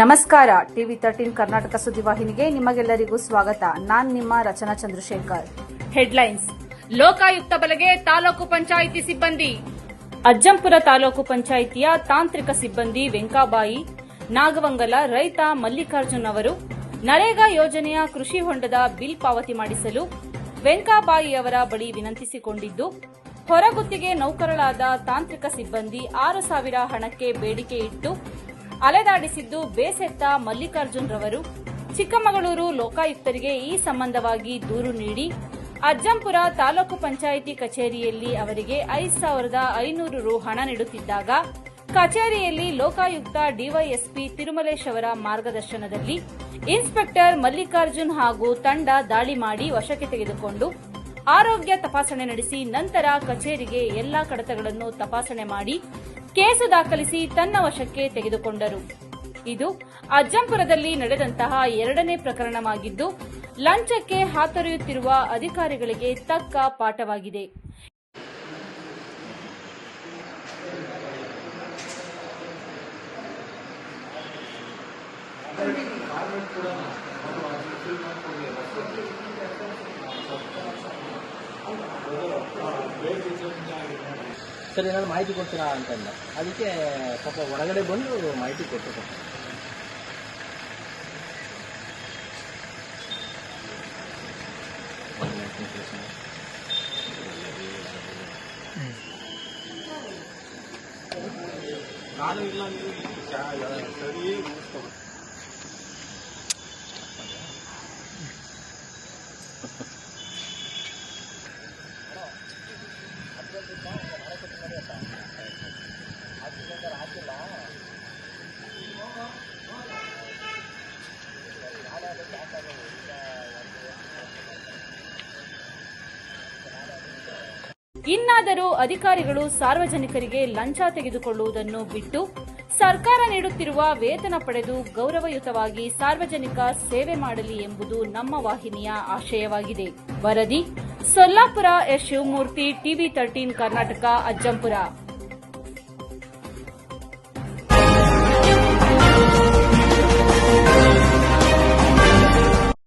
ನಮಸ್ಕಾರ. TV thirteen Karnataka ಸುದ್ದಿವಾಹಿನಿಗೆ ನಿಮಗೆಲ್ಲರಿಗೂ ಸ್ವಾಗತ. ನಾನ್ ನಿಮ್ಮ ರಚನಾ ಚಂದ್ರಶೇಖರ್. ಹೆಡ್ಲೈನ್ಸ್. ಲೋಕಾಯುಕ್ತ ಬಲೆಗೆ ತಾಲೂಕು ಪಂಚಾಯಿತಿ ಸಿಬ್ಬಂದಿ. ಅಜ್ಜಂಪುರ ತಾಲೂಕು ಪಂಚಾಯಿತಿಯ ತಾಂತ್ರಿಕ ಸಿಬ್ಬಂದಿ ವೆಂಕಾಬಾಯಿ ನಾಗವಂಗಲ ರೈತ ಮಲ್ಲಿಕಾರ್ಜುನ್ ಅವರು ನರೇಗಾ ಯೋಜನೆಯ ಕೃಷಿ ಹೊಂಡದ ಬಿಲ್ ಪಾವತಿ ಮಾಡಿಸಲು ವೆಂಕಾಬಾಯಿ ಅವರ ಬಳಿ ವಿನಂತಿಸಿಕೊಂಡಿದ್ದು ಹೊರಗುತ್ತಿಗೆ ನೌಕರಳಾದ ತಾಂತ್ರಿಕ ಸಿಬ್ಬಂದಿ ಆರು ಸಾವಿರ ಹಣಕ್ಕೆ ಬೇಡಿಕೆ ಇಟ್ಟು ಅಲೆದಾಡಿಸಿದ್ದು ಬೇಸೆತ್ತ ಮಲ್ಲಿಕಾರ್ಜುನ್ ರವರು. ಚಿಕ್ಕಮಗಳೂರು ಲೋಕಾಯುಕ್ತರಿಗೆ ಈ ಸಂಬಂಧವಾಗಿ ದೂರು ನೀಡಿ ಅಜ್ಜಂಪುರ ತಾಲೂಕು ಪಂಚಾಯಿತಿ ಕಚೇರಿಯಲ್ಲಿ ಅವರಿಗೆ ಐದು ಸಾವಿರದ ಐನೂರು ರು ಹಣ ನೀಡುತ್ತಿದ್ದಾಗ ಕಚೇರಿಯಲ್ಲಿ ಲೋಕಾಯುಕ್ತ ಡಿವೈಎಸ್ಪಿ ತಿರುಮಲೇಶ್ ಅವರ ಮಾರ್ಗದರ್ಶನದಲ್ಲಿ ಇನ್ಸ್ಪೆಕ್ಟರ್ ಮಲ್ಲಿಕಾರ್ಜುನ್ ಹಾಗೂ ತಂಡ ದಾಳಿ ಮಾಡಿ ವಶಕ್ಕೆ ತೆಗೆದುಕೊಂಡು ಆರೋಗ್ಯ ತಪಾಸಣೆ ನಡೆಸಿ ನಂತರ ಕಚೇರಿಗೆ ಎಲ್ಲಾ ಕಡತಗಳನ್ನು ತಪಾಸಣೆ ಮಾಡಿ ಕೇಸು ದಾಖಲಿಸಿ ತನ್ನ ವಶಕ್ಕೆ ತೆಗೆದುಕೊಂಡರು. ಇದು ಅಜ್ಜಂಪುರದಲ್ಲಿ ನಡೆದಂತಹ ಎರಡನೇ ಪ್ರಕರಣವಾಗಿದ್ದು, ಲಂಚಕ್ಕೆ ಹಾತೊರೆಯುತ್ತಿರುವ ಅಧಿಕಾರಿಗಳಿಗೆ ತಕ್ಕ ಪಾಠವಾಗಿದೆ. ಸರ್ ಏನಾದ್ರು ಮಾಹಿತಿ ಕೊಡ್ತೀರಾ ಅಂತಂದ. ಅದಕ್ಕೆ ಪಾಪ ಹೊರಗಡೆ ಬಂದು ಮಾಹಿತಿ ಕೊಟ್ಟರು. ಸರ್ ಸರಿ ಇನ್ನಾದರೂ ಅಧಿಕಾರಿಗಳು ಸಾರ್ವಜನಿಕರಿಗೆ ಲಂಚ ತೆಗೆದುಕೊಳ್ಳುವುದನ್ನು ಬಿಟ್ಟು ಸರ್ಕಾರ ನೀಡುತ್ತಿರುವ ವೇತನ ಪಡೆದು ಗೌರವಯುತವಾಗಿ ಸಾರ್ವಜನಿಕ ಸೇವೆ ಮಾಡಲಿ ಎಂಬುದು ನಮ್ಮ ವಾಹಿನಿಯ ಆಶಯವಾಗಿದೆ. ವರದಿ Sollapura S Shivamurthy, TV thirteen Karnataka, Ajjampura.